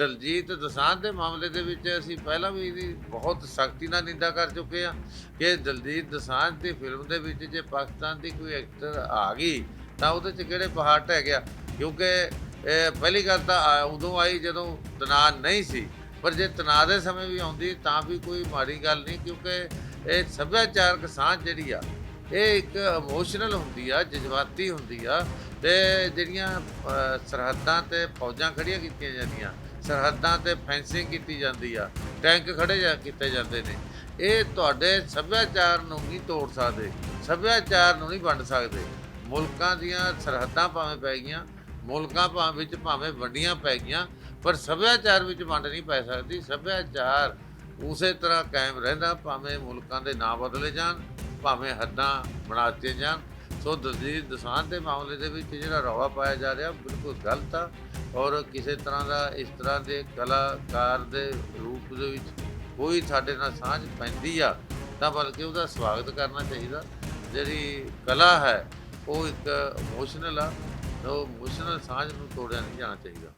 ਦਲਜੀਤ ਦੋਸਾਂਝ ਦੇ ਮਾਮਲੇ ਦੇ ਵਿੱਚ ਅਸੀਂ ਪਹਿਲਾਂ ਵੀ ਇਹਦੀ ਬਹੁਤ ਸਖਤੀ ਨਾਲ ਨਿੰਦਾ ਕਰ ਚੁੱਕੇ ਹਾਂ ਕਿ ਦਲਜੀਤ ਦੋਸਾਂਝ ਦੀ ਫਿਲਮ ਦੇ ਵਿੱਚ ਜੇ ਪਾਕਿਸਤਾਨ ਦੀ ਕੋਈ ਐਕਟਰ ਆ ਗਈ, ਤਾਂ ਉਹਦੇ 'ਚ ਕਿਹੜੇ ਪਹਾੜ ਟਹਿ ਗਿਆ? ਕਿਉਂਕਿ ਪਹਿਲੀ ਗੱਲ ਤਾਂ ਆ- ਉਦੋਂ ਆਈ ਜਦੋਂ ਤਣਾਅ ਨਹੀਂ ਸੀ। ਪਰ ਜੇ ਤਣਾਅ ਦੇ ਸਮੇਂ ਵੀ ਆਉਂਦੀ, ਤਾਂ ਵੀ ਕੋਈ ਮਾੜੀ ਗੱਲ ਨਹੀਂ, ਕਿਉਂਕਿ ਇਹ ਸੱਭਿਆਚਾਰਕ ਸਾਂਝ ਜਿਹੜੀ ਆ, ਇਹ ਇੱਕ ਇਮੋਸ਼ਨਲ ਹੁੰਦੀ ਆ, ਜਜ਼ਬਾਤੀ ਹੁੰਦੀ ਆ, ਤੇ ਜਿਹੜੀਆਂ ਸਰਹੱਦਾਂ ਤੇ ਫੌਜਾਂ ਖੜੀਆਂ ਕੀਤੀਆਂ ਜਾਂਦੀਆਂ ਸਰਹੱਦਾਂ ਤੇ ਫੈਂਸਿੰਗ ਕੀਤੀ ਜਾਂਦੀ ਆ, ਟੈਂਕ ਖੜੇ ਜਾ ਕੀਤੇ ਜਾਂਦੇ ਨੇ। ਇਹ ਤੁਹਾਡੇ ਸੱਭਿਆਚਾਰ ਨੂੰ ਨਹੀਂ ਤੋੜ ਸਕਦੇ, ਸੱਭਿਆਚਾਰ ਨੂੰ ਨਹੀਂ ਵੰਡ ਸਕਦੇ। ਮੁਲਕਾਂ ਦੀਆਂ ਸਰਹੱਦਾਂ ਭਾਵੇਂ ਪੈ ਗਈਆਂ, ਮੁਲਕਾਂ ਭਾਵੇਂ ਵਿੱਚ ਭਾਵੇਂ ਵੰਡੀਆਂ ਪੈ ਗਈਆਂ, ਪਰ ਸੱਭਿਆਚਾਰ ਵਿੱਚ ਵੰਡ ਨਹੀਂ ਪੈ ਸਕਦੀ। ਸੱਭਿਆਚਾਰ ਉਸੇ ਤਰ੍ਹਾਂ ਕਾਇਮ ਰਹਿੰਦਾ, ਭਾਵੇਂ ਮੁਲਕਾਂ ਦੇ ਨਾਂ ਬਦਲੇ ਜਾਣ, ਭਾਵੇਂ ਹੱਦਾਂ ਬਣਾ ਦਿੱਤੀਆਂ ਜਾਣ। ਸੋ ਦਲਜੀਤ ਦੋਸਾਂਝ ਦੇ ਮਾਮਲੇ ਦੇ ਵਿੱਚ ਜਿਹੜਾ ਰੌਲਾ ਪਾਇਆ ਜਾ ਰਿਹਾ, ਬਿਲਕੁਲ ਗਲਤ ਆ ਔਰ ਕਿਸੇ ਤਰ੍ਹਾਂ ਦਾ ਇਸ ਤਰ੍ਹਾਂ ਦੇ ਕਲਾਕਾਰ ਦੇ ਰੂਪ ਦੇ ਵਿੱਚ ਕੋਈ ਸਾਡੇ ਨਾਲ ਸਾਂਝ ਪੈਂਦੀ ਆ, ਤਾਂ ਬਲਕਿ ਉਹਦਾ ਸਵਾਗਤ ਕਰਨਾ ਚਾਹੀਦਾ। ਜਿਹੜੀ ਕਲਾ ਹੈ, ਉਹ ਇੱਕ ਇਮੋਸ਼ਨਲ ਆ ਉਹ ਇਮੋਸ਼ਨਲ ਸਾਂਝ ਨੂੰ ਤੋੜਿਆ ਨਹੀਂ ਜਾਣਾ ਚਾਹੀਦਾ।